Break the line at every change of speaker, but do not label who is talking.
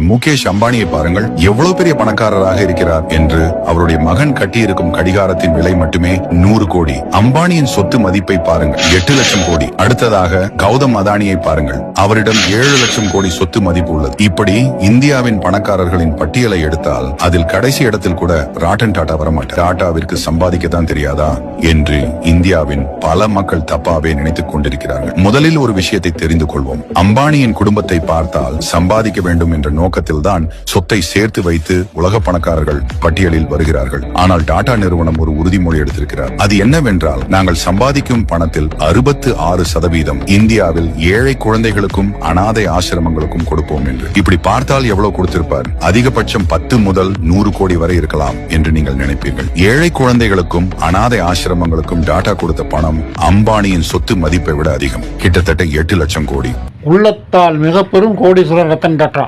முகேஷ் அம்பானியை பாருங்கள். எவ்வளவு பெரிய பணக்காரராக இருக்கிறார் என்று அவருடைய மகன் கட்டியிருக்கும் கடிகாரத்தின் விலை மட்டுமே நூறு கோடி. அம்பானியின் சொத்து மதிப்பை பாருங்கள். எட்டு லட்சம் கோடி. அடுத்ததாக கௌதம் அதானியை பாருங்கள். அவரிடம் ஏழு லட்சம் கோடி சொத்து மதிப்பு உள்ளது. இப்படி இந்தியாவின் பணக்காரர்களின் பட்டியலை எடுத்தால் அதில் கடைசி இடத்தில் கூட ராட்டன் டாடா வரமாட்டார். டாடாவிற்கு சம்பாதிக்கத்தான் தெரியாதா என்று இந்தியாவின் பல மக்கள் தப்பாவே நினைத்துக் கொண்டிருக்கிறார்கள். முதலில் ஒரு விஷயத்தை தெரிந்து கொள்வோம். அம்பானியின் குடும்பத்தை பார்த்தால் சம்பாதிக்க வேண்டும் என்ற நோக்கத்தில் நோக்கத்தில்தான் சொத்தை சேர்த்து வைத்து உலக பணக்காரர்கள் பட்டியலில் வருகிறார்கள். ஆனால் டாடா நிறுவனம் ஒரு உறுதிமொழி எடுத்திருக்கிறார். அது என்னவென்றால் நாங்கள் சம்பாதிக்கும் பணத்தில் அறுபத்து ஆறு சதவீதம் இந்தியாவில் ஏழை குழந்தைகளுக்கும் அனாதை ஆசிரமங்களுக்கும் கொடுப்போம் என்று. இப்படி பார்த்தால் எவ்வளவு கொடுத்திருப்பார்? அதிகபட்சம் பத்து முதல் நூறு கோடி வரை இருக்கலாம் என்று நீங்கள் நினைப்பீர்கள். ஏழை குழந்தைகளுக்கும் அனாதை ஆசிரமங்களுக்கும் டாடா கொடுத்த பணம் அம்பானியின் சொத்து மதிப்பை விட அதிகம். கிட்டத்தட்ட எட்டு லட்சம் கோடி.
உள்ளத்தால் மிக பெரும் கோடீஸ்வரர் ரத்தன் டாட்டா